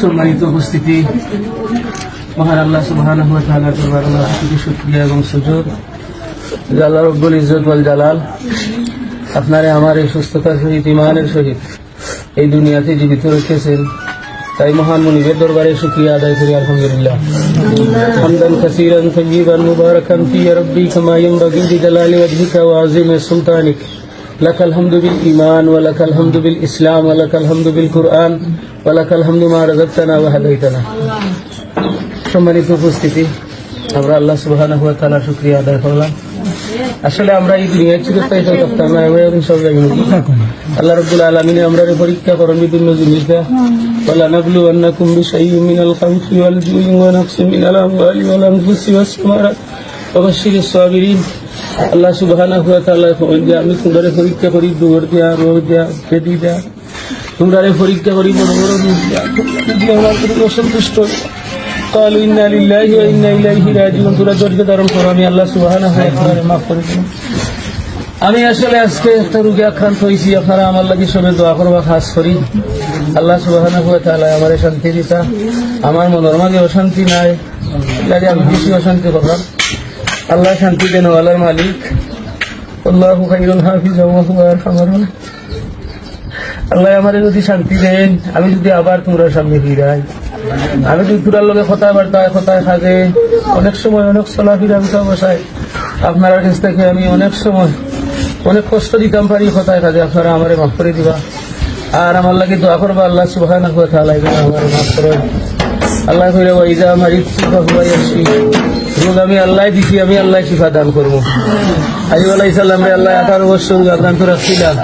সম্মানিত উপস্থিতি। মহান আল্লাহ সুহান সুক্রিয়া এবং সুযোগ জালাল রব্বুল ইজত জালাল আপনারে আমার এই সুস্থতার সহিত ইমানের সহিত এই দুনিয়াতে জীবিত রেখেছেন। তাই মহান মনিবের দরবারে শুক্রিয়া আদায় করি, আলহামদুলিল্লাহ। হামদান কাসীরান তাইয়িবান মুবারাকান ফি রাব্বি কামা ইয়ানবাগি লিজালালি ওয়াজহিকা ওয়া সুলতানিকা। لك الحمد بالإيمان ولك الحمد بالإسلام ولك الحمد بالقرآن ولك الحمد ما رزقتنا وهديتنا সম্মানিত উপস্থিতি আমরা আল্লাহ সুবহানাহু ওয়া তাআলা শুকরিয়া আদায় করলাম আসলে আমরা এই দুনিয়ার চিরস্থায়ী তো করতাম না আমরা এখন সব জানি আল্লাহ রাব্বুল আলামিন আমরা পরীক্ষা করেন বিভিন্ন জিনিস দেয় ওয়ালা নাবলু আন্নাকুম বিশাইয়্যিন মিনাল খাউফি ওয়াল জুই ওয়া নাকসিন মিনাল আমওয়ালি ওয়াল আনফুসি ওয়াস সামারাত ওয়া বাশশিরিস সাবিরিন আল্লাহ সুবহানাহু ওয়া তাআলা কইন যে আমি তোমাদের পরীক্ষা করি দৌড় দেয়া রোগ দেয়া বেদি দেয়া তোমরা পরীক্ষা করি বড় বড় জিনিস দেয়া তোমরা যদি আমার প্রতি অসন্তুষ্ট হও, قالوا إنا لله وإنا إليه راجعون তোরা ধৈর্য ধারণ করো আমি আল্লাহ সুবহানাহু ওয়া তাআলা মাফ করে দিন আমি আসলে আজকে একটা রোগে আক্রান্ত হয়েছি আপনারা আমার লাগি সবে দোয়া করবা খাস করি আল্লাহ সুবহানাহু ওয়া তাআলা আমারে শান্তি দিতা আমার মনের মাঝে অশান্তি নাই লাগে আমি বেশি অশান্তি করলাম আল্লাহ শান্তি দেন ওয়ালার মালিক। আল্লাহু খাইরুল হাফিজ। আল্লাহ আমারে যদি শান্তি দেন, আমি যদি আবার তোমরা সামনে ফিরাই। আমি যদি তোরার লগে কথা বার্তায় কথায় থাকে অনেক সময় অনেক চলাফিরা বিষয় বসায় আপনার কাছ থেকে আমি অনেক সময়, অনেক কষ্ট দিতাম পারি কথায় কাজে আপনারা আমারে মাফ করে দিবা। আর আমার লাগে দোয়া করবা আল্লাহ ওয়া তাআলা এখানে আমারে মাফ করে আল্লাহ কইলে ওয়াইজা মারিতু ফাহুয়া এবং আমি আল্লাহ দিছি আমি আল্লাহ শিফা দান করব আইব আলাই সাল্লাম রে আল্লাহ আঠারো বছর দান করে রাখছিলাম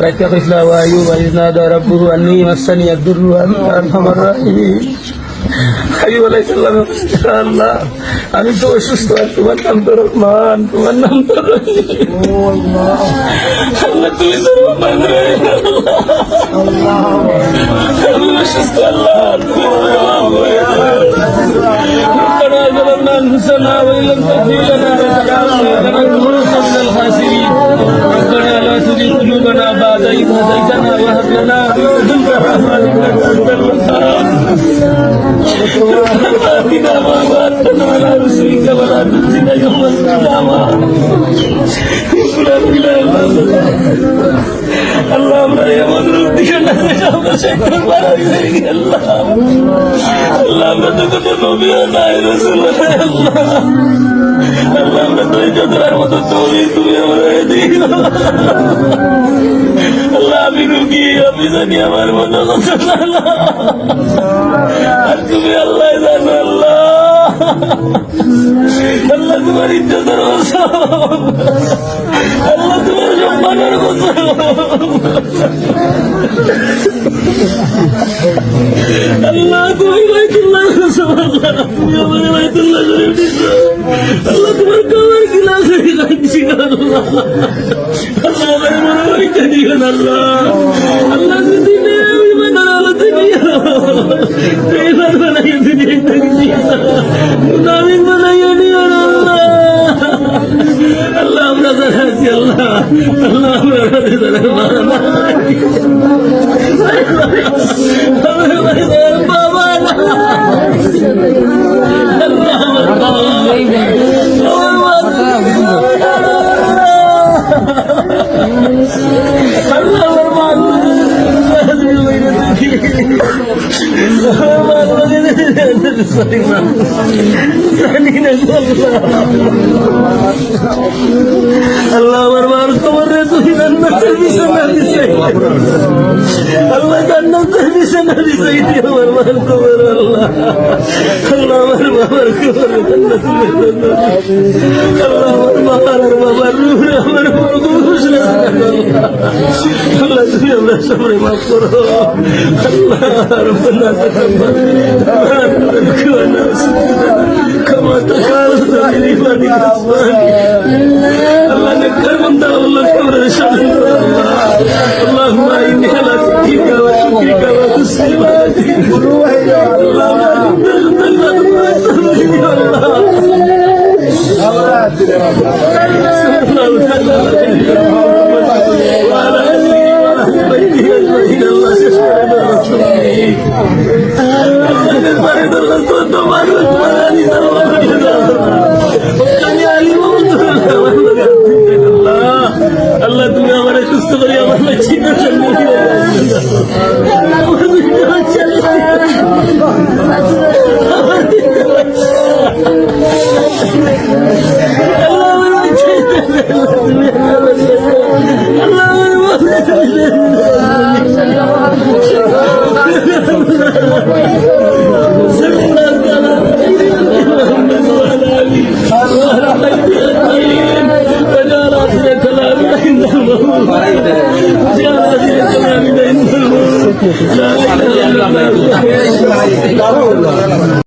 রাখতে কইসলাম আইব আইজনা দরা বুরু আন্নি মাসানি আব্দুর রহমান আমার আমি তো অসুস্থ আর তোমার নাম তো রহমান তোমার নাম তো আল্লাহ তুমি তো রহমান انفسنا وان لم تغفر لنا وترحمنا لنكونن من الخاسرين ربنا لا تزغ قلوبنا بعد إذ هديتنا وهب لنا من لدنك رحمة إنك أنت الوهاب ربنا آتنا ما وعدتنا على رسلك ولا تخزنا يوم القيامة ربنا إلى اللهم يا من ربك আল্লাহ আমরা তো কোনো তুমি তুমি আল্লাহ। আমি রুগী আমি আমার মতো কথা তুমি আল্লাহ জানো আল্লাহ। আল্লাহ তোমার ইজ্জতের আল্লাহ তোমার সম্মানের আল্লাহ তুমি বাইতুল্লাহ তুমি আমার বাইতুল্লাহ শরীফ আল্লাহ তোমার কবর গিলা শরীফ আল্লাহ। আল্লাহ আমার মনে না আল্লাহ। আল্লাহ Beyler bana yüzünü yedirdi. Amin bana yanıyor Allah. Allah amra zarası Allah. Allah amra zarası Allah. Baba. Baba. আল্লাহ আমার মার খবর রে তুই জান্নাতের বিছানা দিছে আল্লাহ জান্নাতের বিছানা দিছে এটি আমার মার খবর আল্লাহ আমার বাবার আর বাবার রূহ রে আমার পুরুষ রে আল্লাহ তুমি আমরা সবাই মাফ করো আল্লাহ রব্বানা তাকাব্বাল মিন্না كما تكالت من عبادك আমি